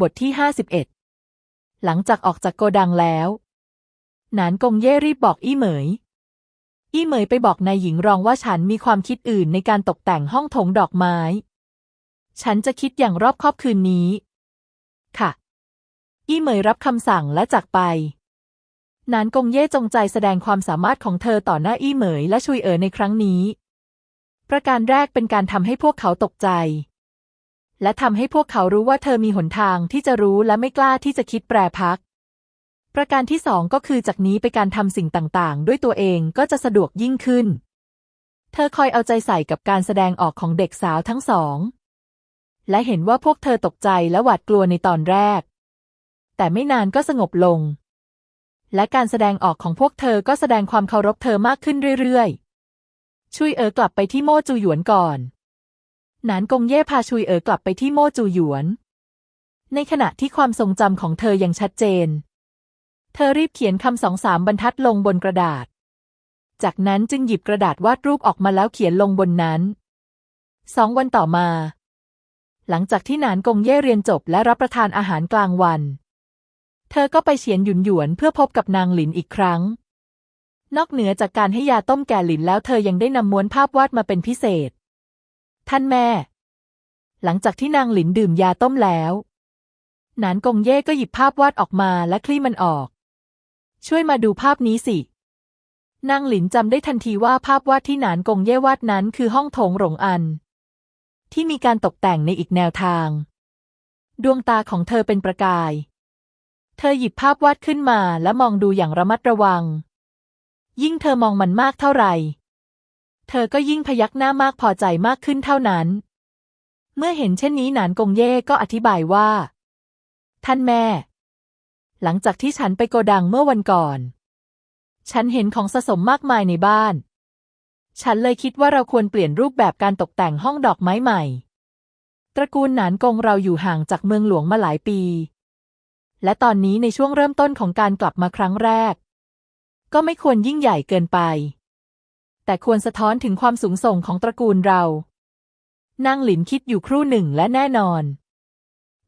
บทที่ห้าสิบเอ็ดหลังจากออกจากโกดังแล้ว หนานกงเย่รีบบอกอี้เหมย อี้เหมยไปบอกนายหญิงรองว่าฉันมีความคิดอื่นในการตกแต่งห้องโถงดอกไม้ ฉันจะคิดอย่างรอบคอบคืนนี้ ค่ะ อี้เหมยรับคำสั่งและจากไปหนานกงเย่จงใจแสดงความสามารถของเธอต่อหน้าอี้เหมยและชุยเอ๋อในครั้งนี้ ประการแรกเป็นการทำให้พวกเขาตกใจ และทำให้พวกเขารู้ว่าเธอมีหนทางที่จะรู้และไม่กล้าที่จะคิดแปรพัก ประการที่สองก็คือจากนี้ไปการทำสิ่งต่างๆ ด้วยตัวเองก็จะสะดวกยิ่งขึ้น เธอคอยเอาใจใส่กับการแสดงออกของเด็กสาวทั้งสอง และเห็นว่าพวกเธอตกใจและหวาดกลัวในตอนแรก แต่ไม่นานก็สงบลง และการแสดงออกของพวกเธอก็แสดงความเคารพเธอมากขึ้นเรื่อยๆชุยเอ๋อกลับไปที่โม่จูหยวนก่อน นานกงเย่พาชุยเอ๋อกลับไปที่โม่จูหยวน ในขณะที่ความทรงจำของเธอยังชัดเจน เธอรีบเขียนคำสองสามบรรทัดลงบนกระดาษ จากนั้นจึงหยิบกระดาษวาดรูปออกมาแล้วเขียนลงบนนั้น สองวันต่อมา หลังจากที่นานกงเย่เรียนจบและรับประทานอาหารกลางวัน เธอก็ไปเฉียนหยุนหยวนเพื่อพบกับนางหลินอีกครั้ง นอกเหนือจากการให้ยาต้มแก่หลินแล้วเธอยังได้นำม้วนภาพวาดมาเป็นพิเศษ ท่านแม่ หลังจากที่นางหลินดื่มยาต้มแล้ว หนานกงเย่ก็หยิบภาพวาดออกมาและคลี่มันออก ช่วยมาดูภาพนี้สิ นางหลินจำได้ทันทีว่าภาพวาดที่หนานกงเย่วาดนั้นคือห้องโถงหลงอัน ที่มีการตกแต่งในอีกแนวทาง ดวงตาของเธอเป็นประกาย เธอหยิบภาพวาดขึ้นมาและมองดูอย่างระมัดระวัง ยิ่งเธอมองมันมากเท่าไหร่ เธอก็ยิ่งพยักหน้ามากพอใจมากขึ้นเท่านั้น เมื่อเห็นเช่นนี้หนานกงเย่ก็อธิบายว่า ท่านแม่ หลังจากที่ฉันไปโกดังเมื่อวันก่อน ฉันเห็นของสะสมมากมายในบ้าน ฉันเลยคิดว่าเราควรเปลี่ยนรูปแบบการตกแต่งห้องดอกไม้ใหม่ ตระกูลหนานกงเราอยู่ห่างจากเมืองหลวงมาหลายปี และตอนนี้ในช่วงเริ่มต้นของการกลับมาครั้งแรก ก็ไม่ควรยิ่งใหญ่เกินไป แต่ควรสะท้อนถึงความสูงส่งของตระกูลเรา นางหลินคิดอยู่ครู่หนึ่งและแน่นอน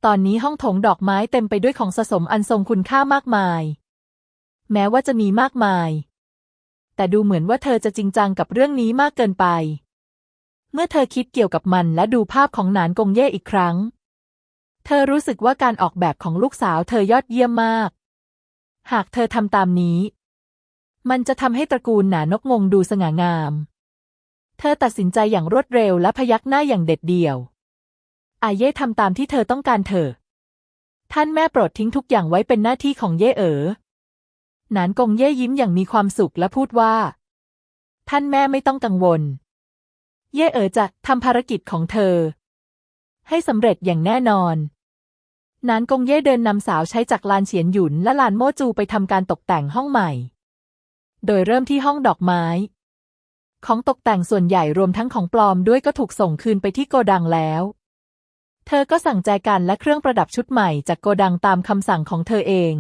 ตอนนี้ห้องโถงดอกไม้เต็มไปด้วยของสะสมอันทรงคุณค่ามากมาย แม้ว่าจะมีมากมาย แต่ดูเหมือนว่าเธอจะจริงจังกับเรื่องนี้มากเกินไป เมื่อเธอคิดเกี่ยวกับมันและดูภาพของหนานกงเย่อีกครั้ง เธอรู้สึกว่าการออกแบบของลูกสาวเธอยอดเยี่ยมมาก หากเธอทำตามนี้ มันจะทำให้ตระกูลหนานกงงดูสง่างาม เธอตัดสินใจอย่างรวดเร็วและพยักหน้าอย่างเด็ดเดี่ยว อาเย่ทำตามที่เธอต้องการเถอะ ท่านแม่โปรดทิ้งทุกอย่างไว้เป็นหน้าที่ของเย่เอ๋อ หนานกงเย่ยิ้มอย่างมีความสุขและพูดว่า ท่านแม่ไม่ต้องกังวล เย่เอ๋อจะทำภารกิจของเธอ ให้สำเร็จอย่างแน่นอนหนานกงเย่เดินนำสาวใช้จากลานเฉียนหยุนและลานโมจูไปทำการตกแต่งห้องใหม่ โดยเริ่มที่ห้องดอกไม้ ของตกแต่งส่วนใหญ่รวมทั้งของปลอมด้วยก็ถูกส่งคืนไปที่โกดังแล้ว เธอก็สั่งแจกันและเครื่องประดับชุดใหม่จากโกดังตามคำสั่งของเธอเอง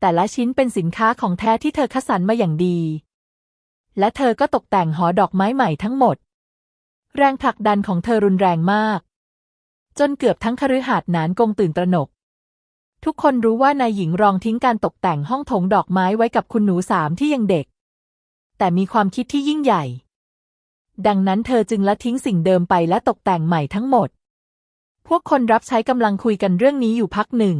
แต่ละชิ้นเป็นสินค้าของแท้ที่เธอคัดสรรมาอย่างดี และเธอก็ตกแต่งหอดอกไม้ใหม่ทั้งหมด แรงผลักดันของเธอรุนแรงมาก จนเกือบทั้งคฤหาสน์นานกงตื่นตระหนก ทุกคนรู้ว่านายหญิงรองทิ้งการตกแต่งห้องโถงดอกไม้ไว้กับคุณหนูสามที่ยังเด็ก แต่มีความคิดที่ยิ่งใหญ่ ดังนั้นเธอจึงละทิ้งสิ่งเดิมไปและตกแต่งใหม่ทั้งหมด พวกคนรับใช้กำลังคุยกันเรื่องนี้อยู่พักหนึ่ง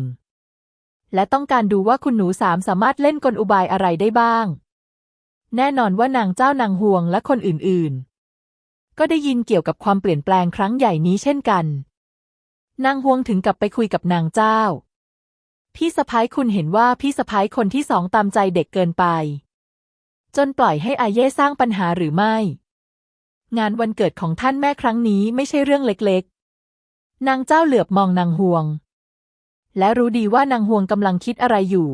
และต้องการดูว่าคุณหนูสามสามารถเล่นกลอุบายอะไรได้บ้าง แน่นอนว่านางเจ้านางฮวงและคนอื่นๆ ก็ได้ยินเกี่ยวกับความเปลี่ยนแปลงครั้งใหญ่นี้เช่นกัน นางฮวงถึงกับไปคุยกับนางเจ้า พี่สะพ้ายคุณเห็นว่าพี่สะพ้ายคนที่สองตามใจเด็กเกินไป จนปล่อยให้อาเย่สร้างปัญหาหรือไม่ งานวันเกิดของท่านแม่ครั้งนี้ไม่ใช่เรื่องเล็กๆ นางเจ้าเหลือบมองนางฮวง และรู้ดีว่านางฮวงกำลังคิดอะไรอยู่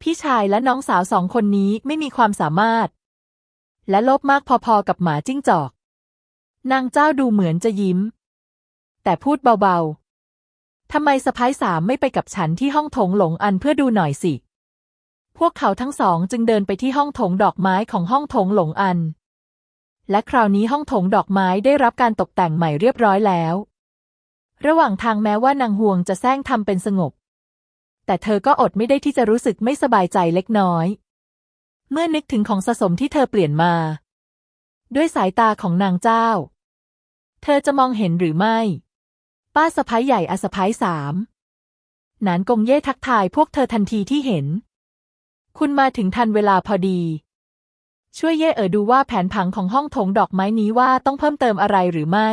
พี่ชายและน้องสาวสองคนนี้ไม่มีความสามารถ และโลภมากพอๆกับหมาจิ้งจอก นางเจ้าดูเหมือนจะยิ้ม แต่พูดเบาๆ ทำไมสะพ้ายสามไม่ไปกับฉันที่ห้องโถงหลงอันเพื่อดูหน่อยสิ พวกเขาทั้งสองจึงเดินไปที่ห้องโถงดอกไม้ของห้องโถงหลงอัน และคราวนี้ห้องโถงดอกไม้ได้รับการตกแต่งใหม่เรียบร้อยแล้ว ระหว่างทางแม้ว่านางห่วงจะแซงทำเป็นสงบ แต่เธอก็อดไม่ได้ที่จะรู้สึกไม่สบายใจเล็กน้อย เมื่อนึกถึงของสะสมที่เธอเปลี่ยนมา ด้วยสายตาของนางเจ้า เธอจะมองเห็นหรือไม่ ป้าสะพ้ายใหญ่อาสะพ้ายสามหนานกงเย่ทักทายพวกเธอทันทีที่เห็น คุณมาถึงทันเวลาพอดี ช่วยเย่เอ๋อดูว่าแผนผังของห้องโถงดอกไม้นี้ว่าต้องเพิ่มเติมอะไรหรือไม่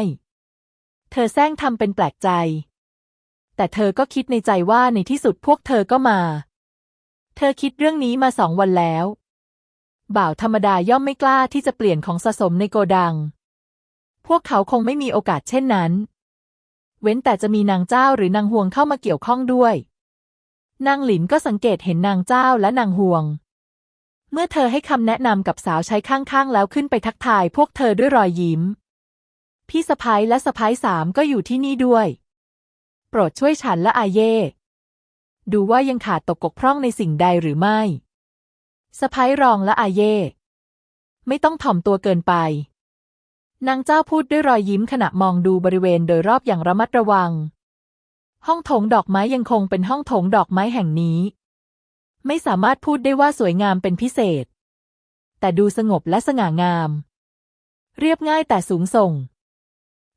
เธอแซงทำเป็นแปลกใจ แต่เธอก็คิดในใจว่าในที่สุดพวกเธอก็มา เธอคิดเรื่องนี้มาสองวันแล้ว บ่าวธรรมดาย่อมไม่กล้าที่จะเปลี่ยนของสะสมในโกดัง พวกเขาคงไม่มีโอกาสเช่นนั้น เว้นแต่จะมีนางเจ้าหรือนางห่วงเข้ามาเกี่ยวข้องด้วย นางหลินก็สังเกตเห็นนางเจ้าและนางห่วง เมื่อเธอให้คำแนะนำกับสาวใช้ข้างๆ แล้วขึ้นไปทักทายพวกเธอด้วยรอยยิ้ม พี่สะพ้ายและสะพ้ายสามก็อยู่ที่นี่ด้วย โปรดช่วยฉันและอาเย่ดูว่ายังขาดตกกกพร่องในสิ่งใดหรือไม่สะพ้ายรองและอาเย่ไม่ต้องถ่อมตัวเกินไป นางเจ้าพูดด้วยรอยยิ้มขณะมองดูบริเวณโดยรอบอย่างระมัดระวัง ห้องโถงดอกไม้ยังคงเป็นห้องโถงดอกไม้แห่งนี้ ไม่สามารถพูดได้ว่าสวยงามเป็นพิเศษ แต่ดูสงบและสง่างาม เรียบง่ายแต่สูงส่ง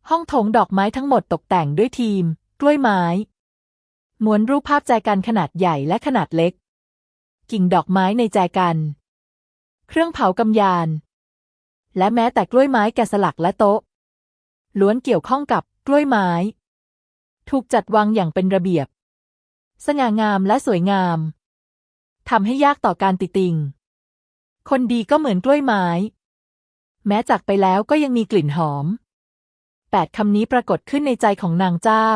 ห้องโถงดอกไม้ทั้งหมดตกแต่งด้วยทีม กล้วยไม้ม้วนรูปภาพแจกันขนาดใหญ่และขนาดเล็ก กิ่งดอกไม้ในแจกัน เครื่องเผากำยาน และแม้แต่กล้วยไม้แกะสลักและโต๊ะ ล้วนเกี่ยวข้องกับกล้วยไม้ ถูกจัดวางอย่างเป็นระเบียบ สง่างามและสวยงามทำให้ยากต่อการติติง คนดีก็เหมือนกล้วยไม้ แม้จากไปแล้วก็ยังมีกลิ่นหอมแปดคำนี้ปรากฏขึ้นในใจของนางเจ้า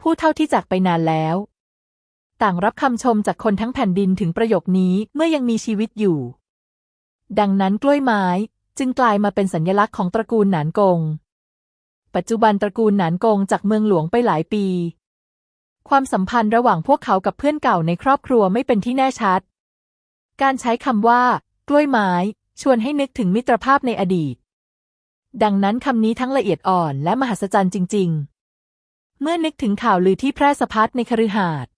ผู้เท่าที่จากไปนานแล้ว ต่างรับคำชมจากคนทั้งแผ่นดินถึงประโยคนี้เมื่อยังมีชีวิตอยู่ ดังนั้นกล้วยไม้ จึงกลายมาเป็นสัญลักษณ์ของตระกูลหนานกง ปัจจุบันตระกูลหนานกงจากเมืองหลวงไปหลายปี ความสัมพันธ์ระหว่างพวกเขากับเพื่อนเก่าในครอบครัวไม่เป็นที่แน่ชัด การใช้คำว่า กล้วยไม้ ชวนให้นึกถึงมิตรภาพในอดีต ดังนั้นคำนี้ทั้งละเอียดอ่อนและมหัศจรรย์จริง ๆ เมื่อนึกถึงข่าวลือที่แพร่สะพัดในคฤหาสน์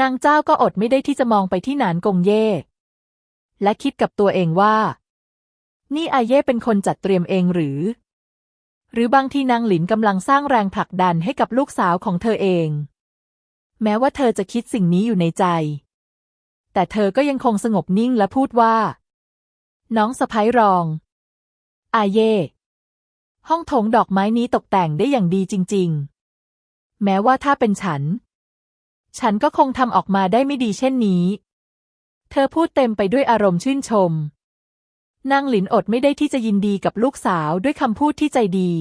นางเจ้าก็อดไม่ได้ที่จะมองไปที่หนานกงเย่และคิดกับตัวเองว่า นี่อาเย่เป็นคนจัดเตรียมเองหรือ หรือบางทีนางหลินกำลังสร้างแรงผลักดันให้กับลูกสาวของเธอเอง แม้ว่าเธอจะคิดสิ่งนี้อยู่ในใจ แต่เธอก็ยังคงสงบนิ่งและพูดว่า น้องสะพ้ายรอง อาเย่ ห้องโถงดอกไม้นี้ตกแต่งได้อย่างดีจริง ๆ แม้ว่าถ้าเป็นฉัน ฉันก็คงทำออกมาได้ไม่ดีเช่นนี้ เธอพูดเต็มไปด้วยอารมณ์ชื่นชม นางหลินอดไม่ได้ที่จะยินดีกับลูกสาวด้วยคำพูดที่ใจดี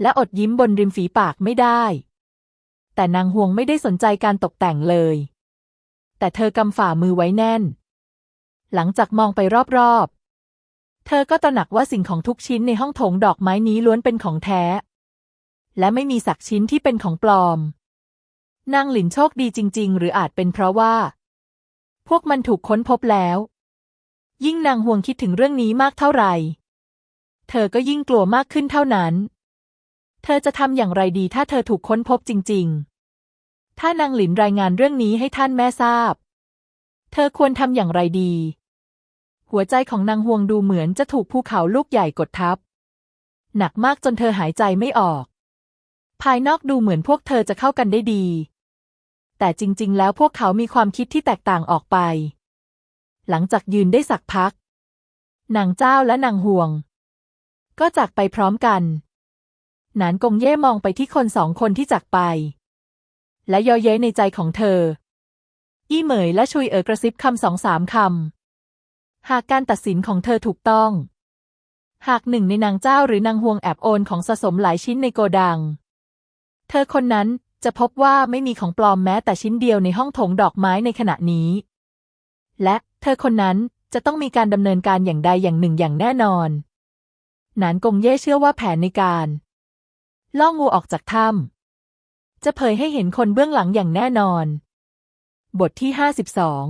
และอดยิ้มบนริมฝีปากไม่ได้ แต่นางห่วงไม่ได้สนใจการตกแต่งเลย แต่เธอกำฝ่ามือไว้แน่น หลังจากมองไปรอบๆ เธอก็ตระหนักว่าสิ่งของทุกชิ้นในห้องโถงดอกไม้นี้ล้วนเป็นของแท้ และไม่มีสักชิ้นที่เป็นของปลอม นางหลินโชคดีจริง ๆ หรืออาจเป็นเพราะว่า พวกมันถูกค้นพบแล้ว ยิ่งนางห่วงคิดถึงเรื่องนี้มากเท่าไหร่ เธอก็ยิ่งกลัวมากขึ้นเท่านั้น เธอจะทำอย่างไรดีถ้าเธอถูกค้นพบจริง ๆ ถ้านางหลินรายงานเรื่องนี้ให้ท่านแม่ทราบ เธอควรทำอย่างไรดี หัวใจของนางห่วงดูเหมือนจะถูกภูเขาลูกใหญ่กดทับ หนักมากจนเธอหายใจไม่ออก ภายนอกดูเหมือนพวกเธอจะเข้ากันได้ดี แต่จริง ๆ แล้วพวกเขามีความคิดที่แตกต่างออกไป หลังจากยืนได้สักพักนางเจ้าและนางห่วง ก็จากไปพร้อมกัน หนานกงเย่มองไปที่คนสองคนที่จากไป และยอเย้ในใจของเธอ อี้เหมยและชุยเอ๋อกระซิบคำสองสามคำ หากการตัดสินของเธอถูกต้อง หากหนึ่งในนางเจ้าหรือนางห่วงแอบโอนของสะสมหลายชิ้นในโกดัง เธอคนนั้นจะพบว่าไม่มีของปลอมแม้แต่ชิ้นเดียวในห้องถงดอกไม้ในขณะนี้ และ ธอคนนั้นจะต้องมีการดำเนินการอย่างใดอย่างหนึ่งอย่างแน่นอน หนานกงเย่เชื่อว่าแผนในการล่องูออกจากถ้ำจะเผยให้เห็นคนเบื้องหลังอย่างแน่นอน บทที่ห้าสิบสอง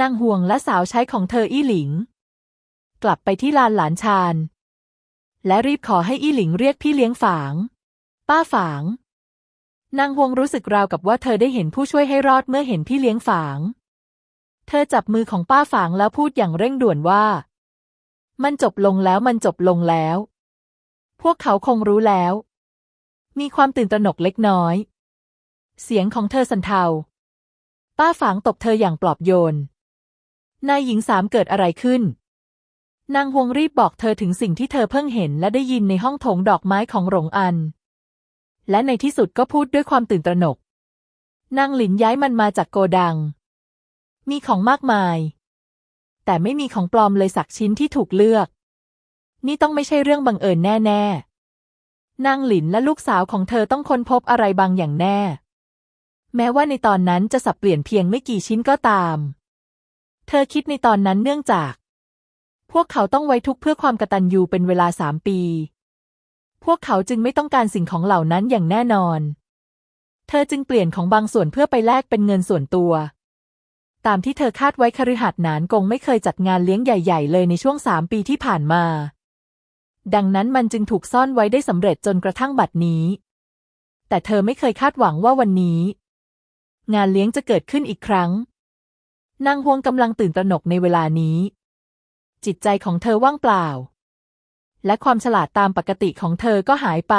นางห่วงและสาวใช้ของเธออี้หลิง กลับไปที่ลานหลานชาน และรีบขอให้อี้หลิงเรียกพี่เลี้ยงฝาง ป้าฝาง นางฮวงรู้สึกราวกับว่าเธอได้เห็นผู้ช่วยให้รอดเมื่อเห็นพี่เลี้ยงฝาง เธอจับมือของป้าฝางแล้วพูดอย่างเร่งด่วนว่า มันจบลงแล้วมันจบลงแล้ว พวกเขาคงรู้แล้ว มีความตื่นตระหนกเล็กน้อย เสียงของเธอสันเทา ป้าฝางตบเธออย่างปลอบโยน นายหญิงสามเกิดอะไรขึ้น นางฮวงรีบบอกเธอถึงสิ่งที่เธอเพิ่งเห็นและได้ยินในห้องโถงดอกไม้ของหลงอัน และในที่สุดก็พูดด้วยความตื่นตระหนก นางหลินย้ายมันมาจากโกดัง มีของมากมาย แต่ไม่มีของปลอมเลยสักชิ้นที่ถูกเลือก นี่ต้องไม่ใช่เรื่องบังเอิญแน่ๆนางหลินและลูกสาวของเธอต้องค้นพบอะไรบางอย่างแน่ แม้ว่าในตอนนั้นจะสับเปลี่ยนเพียงไม่กี่ชิ้นก็ตาม เธอคิดในตอนนั้นเนื่องจาก พวกเขาต้องไว้ทุกข์เพื่อความกตัญญูเป็นเวลาสามปี พวกเขาจึงไม่ต้องการสิ่งของเหล่านั้นอย่างแน่นอน เธอจึงเปลี่ยนของบางส่วนเพื่อไปแลกเป็นเงินส่วนตัว ตามที่เธอคาดไว้คฤหัสถ์หนานกงไม่เคยจัดงานเลี้ยงใหญ่ ๆ เลยในช่วงสามปีที่ผ่านมา ดังนั้นมันจึงถูกซ่อนไว้ได้สำเร็จจนกระทั่งบัดนี้ แต่เธอไม่เคยคาดหวังว่าวันนี้ งานเลี้ยงจะเกิดขึ้นอีกครั้ง นางฮวงกำลังตื่นตระหนกในเวลานี้ จิตใจของเธอว่างเปล่า และความฉลาดตามปกติของเธอก็หายไป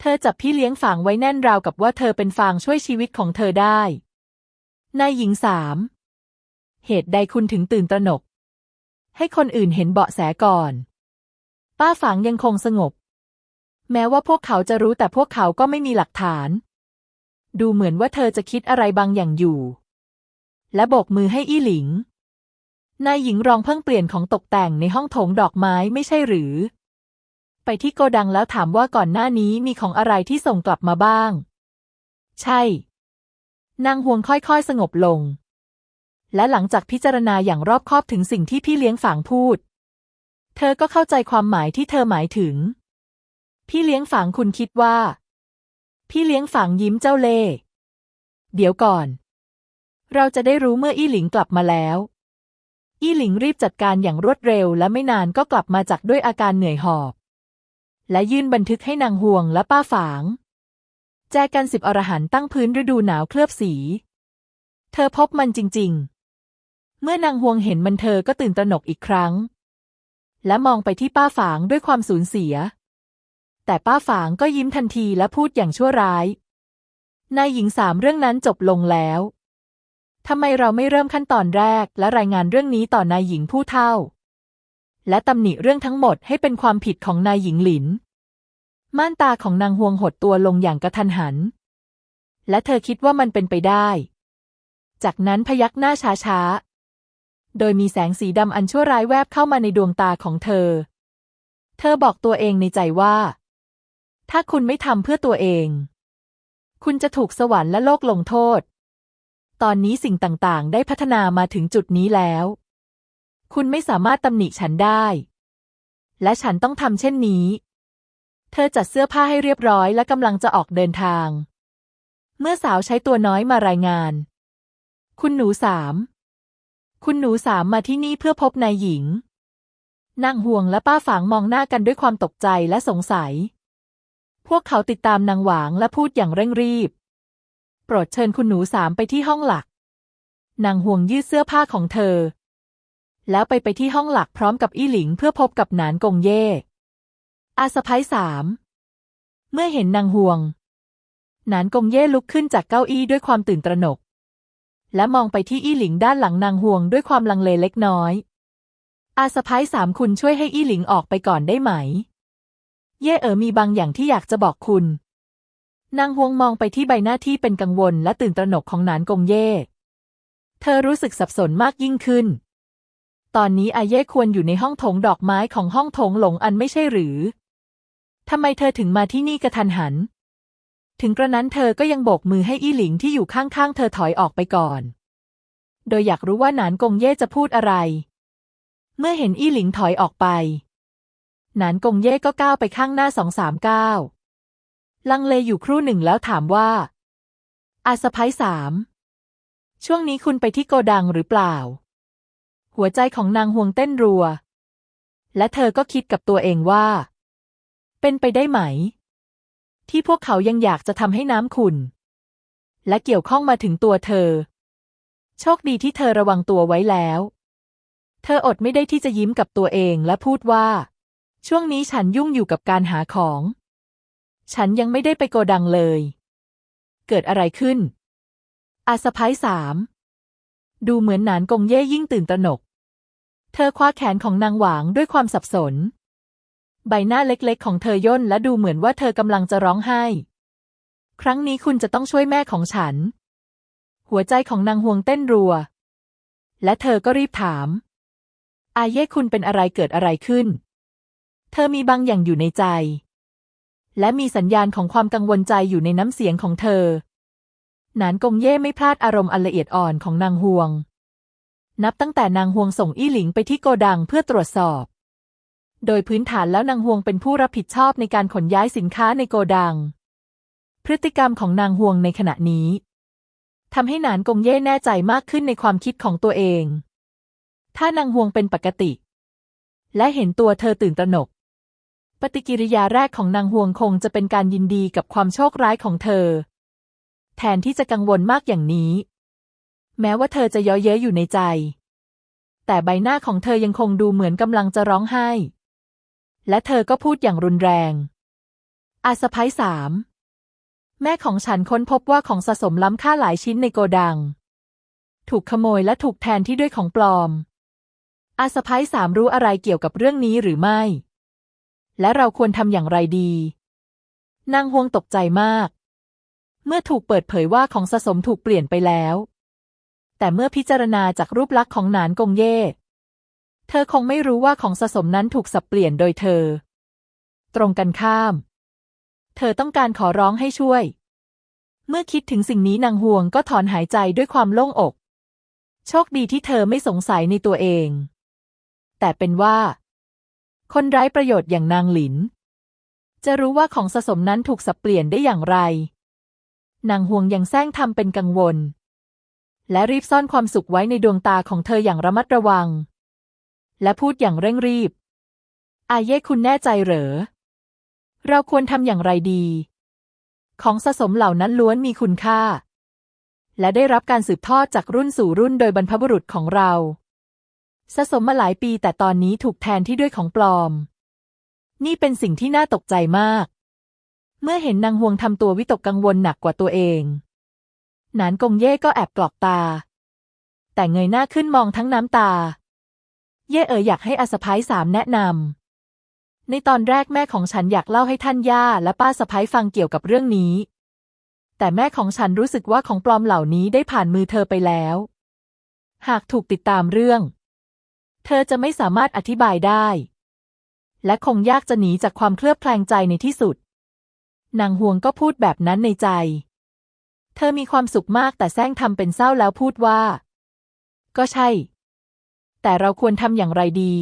เธอจับพี่เลี้ยงฝางไว้แน่นราวกับว่าเธอเป็นฟางช่วยชีวิตของเธอได้ นายหญิงสาม เหตุใดคุณถึงตื่นตระหนก ให้คนอื่นเห็นเบาะแสก่อน ป้าฝางยังคงสงบ แม้ว่าพวกเขาจะรู้แต่พวกเขาก็ไม่มีหลักฐาน ดูเหมือนว่าเธอจะคิดอะไรบางอย่างอยู่ และโบกมือให้อี้หลิง นายหญิงรองเพิ่งเปลี่ยนของตกแต่งในห้องโถงดอกไม้ไม่ใช่หรือ ไปที่โกดังแล้วถามว่าก่อนหน้านี้มีของอะไรที่ส่งกลับมาบ้าง ใช่ นางฮวงค่อยๆ สงบลง และหลังจากพิจารณาอย่างรอบคอบถึงสิ่งที่พี่เลี้ยงฝางพูด เธอก็เข้าใจความหมายที่เธอหมายถึง พี่เลี้ยงฝางคุณคิดว่า พี่เลี้ยงฝางยิ้มเจ้าเล่เดี๋ยวก่อน เราจะได้รู้เมื่ออี้หลิงกลับมาแล้ว อี้หลิงรีบจัดการอย่างรวดเร็วและไม่นานก็กลับมาจากด้วยอาการเหนื่อยหอบ และยื่นบันทึกให้นางห่วงและป้าฝาง แจกันสิบอรหันต์ตั้งพื้นฤดูหนาวเคลือบสี เธอพบมันจริง ๆ เมื่อนางห่วงเห็นมันเธอก็ตื่นตระหนกอีกครั้ง และมองไปที่ป้าฝางด้วยความสูญเสีย แต่ป้าฝางก็ยิ้มทันทีและพูดอย่างชั่วร้ายนายหญิงสามเรื่องนั้นจบลงแล้วทำไมเราไม่เริ่มขั้นตอนแรกและรายงานเรื่องนี้ต่อนายหญิงผู้เท่า และตำหนิเรื่องทั้งหมดให้เป็นความผิดของนายหญิงหลิน ม่านตาของนางฮวงหดตัวลงอย่างกระทันหัน และเธอคิดว่ามันเป็นไปได้ จากนั้นพยักหน้าช้าๆ โดยมีแสงสีดำอันชั่วร้ายแวบเข้ามาในดวงตาของเธอ เธอบอกตัวเองในใจว่า ถ้าคุณไม่ทำเพื่อตัวเอง คุณจะถูกสวรรค์และโลกลงโทษ ตอนนี้สิ่งต่างๆ ได้พัฒนามาถึงจุดนี้แล้ว คุณไม่สามารถตำหนิฉันได้ และฉันต้องทำเช่นนี้ เธอจัดเสื้อผ้าให้เรียบร้อยและกำลังจะออกเดินทาง เมื่อสาวใช้ตัวน้อยมารายงาน คุณหนูสาม คุณหนูสามมาที่นี่เพื่อพบนายหญิง นางห่วงและป้าฝางมองหน้ากันด้วยความตกใจและสงสัย พวกเขาติดตามนางหวางและพูดอย่างเร่งรีบ โปรดเชิญคุณหนูสามไปที่ห้องหลัก นางห่วงยืดเสื้อผ้าของเธอ แล้วไปไปที่ห้องหลักพร้อมกับอี้หลิงเพื่อพบกับหนานกงเย่ อาสะพ้ายสามเมื่อเห็นนางห่วง นานกงเย่ลุกขึ้นจากเก้าอี้ด้วยความตื่นตระหนก และมองไปที่อี้หลิงด้านหลังนางห่วงด้วยความลังเลเล็กน้อย อาสะพ้ายสามคุณช่วยให้อี้หลิงออกไปก่อนได้ไหม เย่เอ๋อมีบางอย่างที่อยากจะบอกคุณ นางฮวงมองไปที่ใบหน้าที่เป็นกังวลและตื่นตระหนกของนานกงเย่ เธอรู้สึกสับสนมากยิ่งขึ้นตอนนี้อาเย่ควรอยู่ในห้องโถงดอกไม้ของห้องโถงหลงอันไม่ใช่หรือ ทำไมเธอถึงมาที่นี่กระทันหัน ถึงกระนั้นเธอก็ยังโบกมือให้อี้หลิงที่อยู่ข้างๆ เธอถอยออกไปก่อน โดยอยากรู้ว่าหนานกงเย่จะพูดอะไร เมื่อเห็นอี้หลิงถอยออกไป หนานกงเย่ก็ก้าวไปข้างหน้าสองสามก้าวลังเลอยู่ครู่หนึ่งแล้วถามว่า อาสะพ้ายสามช่วงนี้คุณไปที่โกดังหรือเปล่า หัวใจของนางห่วงเต้นรัว และเธอก็คิดกับตัวเองว่า เป็นไปได้ไหม ที่พวกเขายังอยากจะทำให้น้ำขุ่นและเกี่ยวข้องมาถึงตัวเธอ โชคดีที่เธอระวังตัวไว้แล้ว เธออดไม่ได้ที่จะยิ้มกับตัวเองและพูดว่า ช่วงนี้ฉันยุ่งอยู่กับการหาของ ฉันยังไม่ได้ไปโกดังเลย เกิดอะไรขึ้น อาสะพ้ายสามดูเหมือนหนานกงเย่ยิ่งตื่นตระหนก เธอคว้าแขนของนางหวางด้วยความสับสน ใบหน้าเล็กๆ ของเธอย่นและดูเหมือนว่าเธอกำลังจะร้องไห้ ครั้งนี้คุณจะต้องช่วยแม่ของฉัน หัวใจของนางฮวงเต้นรัว และเธอก็รีบถาม อาเย่คุณเป็นอะไรเกิดอะไรขึ้น เธอมีบางอย่างอยู่ในใจ และมีสัญญาณของความกังวลใจอยู่ในน้ำเสียงของเธอ หนานกงเย่ไม่พลาดอารมณ์อันละเอียดอ่อนของนางฮวง นับตั้งแต่นางฮวงส่งอี้หลิงไปที่โกดังเพื่อตรวจสอบ โดยพื้นฐานแล้วนางฮวงเป็นผู้รับผิดชอบในการขนย้ายสินค้าในโกดัง พฤติกรรมของนางฮวงในขณะนี้ทำให้หนานกงเย่แน่ใจมากขึ้นในความคิดของตัวเอง ถ้านางฮวงเป็นปกติ และเห็นตัวเธอตื่นตระหนก ปฏิกิริยาแรกของนางฮวงคงจะเป็นการยินดีกับความโชคร้ายของเธอ แทนที่จะกังวลมากอย่างนี้ แม้ว่าเธอจะย้อเย้ยอยู่ในใจ แต่ใบหน้าของเธอยังคงดูเหมือนกำลังจะร้องไห้ และเธอก็พูดอย่างรุนแรง อาสะพ้ายสามแม่ของฉันค้นพบว่าของสะสมล้ำค่าหลายชิ้นในโกดัง ถูกขโมยและถูกแทนที่ด้วยของปลอม อาสะพ้ายสามรู้อะไรเกี่ยวกับเรื่องนี้หรือไม่ และเราควรทำอย่างไรดี นางฮวงตกใจมาก เมื่อถูกเปิดเผยว่าของสะสมถูกเปลี่ยนไปแล้ว แต่เมื่อพิจารณาจากรูปลักษณ์ของหนานกงเย่ เธอคงไม่รู้ว่าของสะสมนั้นถูกสับเปลี่ยนโดยเธอ ตรงกันข้าม เธอต้องการขอร้องให้ช่วย เมื่อคิดถึงสิ่งนี้นางฮวงก็ถอนหายใจด้วยความโล่งอก โชคดีที่เธอไม่สงสัยในตัวเอง แต่เป็นว่า คนไร้ประโยชน์อย่างนางหลิน จะรู้ว่าของสะสมนั้นถูกสับเปลี่ยนได้อย่างไร นางฮวงยังแซงทำเป็นกังวล และรีบซ่อนความสุขไว้ในดวงตาของเธออย่างระมัดระวัง และพูดอย่างเร่งรีบ อาเย่คุณแน่ใจเหรอ เราควรทำอย่างไรดี ของสะสมเหล่านั้นล้วนมีคุณค่า และได้รับการสืบทอดจากรุ่นสู่รุ่นโดยบรรพบุรุษของเรา สะสมมาหลายปีแต่ตอนนี้ถูกแทนที่ด้วยของปลอม นี่เป็นสิ่งที่น่าตกใจมาก เมื่อเห็นนางฮวงทำตัววิตกกังวลหนักกว่าตัวเองนานกงเย่ก็แอบกรอกตา แต่เงยหน้าขึ้นมองทั้งน้ำตา เย่เอ๋ยอยากให้อาสะพ้ายสามแนะนำในตอนแรกแม่ของฉันอยากเล่าให้ท่านย่าและป้าสะพ้ายฟังเกี่ยวกับเรื่องนี้ แต่แม่ของฉันรู้สึกว่าของปลอมเหล่านี้ได้ผ่านมือเธอไปแล้ว หากถูกติดตามเรื่อง เธอจะไม่สามารถอธิบายได้ และคงยากจะหนีจากความเคลือบแคลงใจในที่สุดนางฮวงก็พูดแบบนั้นในใจ เธอมีความสุขมากแต่แซงทำเป็นเศร้าแล้วพูดว่า ก็ใช่ แต่เราควรทำอย่างไรดี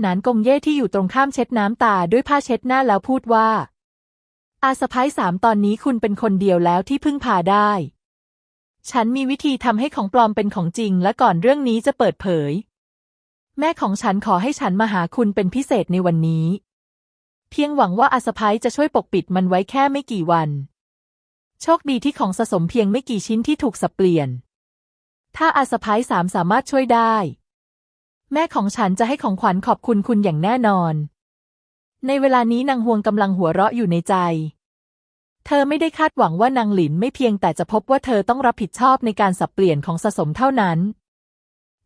หนานกงเย่ที่อยู่ตรงข้ามเช็ดน้ำตาด้วยผ้าเช็ดหน้าแล้วพูดว่า อาสะพ้ายสามตอนนี้คุณเป็นคนเดียวแล้วที่พึ่งพาได้ ฉันมีวิธีทำให้ของปลอมเป็นของจริงและก่อนเรื่องนี้จะเปิดเผย แม่ของฉันขอให้ฉันมาหาคุณเป็นพิเศษในวันนี้ เพียงหวังว่าอาสะพ้ายจะช่วยปกปิดมันไว้แค่ไม่กี่วัน โชคดีที่ของสะสมเพียงไม่กี่ชิ้นที่ถูกสับเปลี่ยน ถ้าอาสะพ้ายสามสามารถช่วยได้ แม่ของฉันจะให้ของขวัญขอบคุณคุณอย่างแน่นอน ในเวลานี้นางฮวงกำลังหัวเราะอยู่ในใจ เธอไม่ได้คาดหวังว่านางหลินไม่เพียงแต่จะพบว่าเธอต้องรับผิดชอบในการสับเปลี่ยนของสะสมเท่านั้น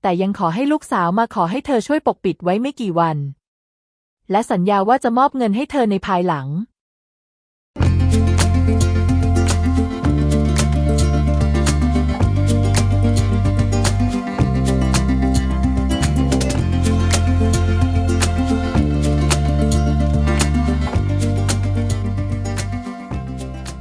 แต่ยังขอให้ลูกสาวมาขอให้เธอช่วยปกปิดไว้ไม่กี่วัน และสัญญาว่าจะมอบเงินให้เธอในภายหลัง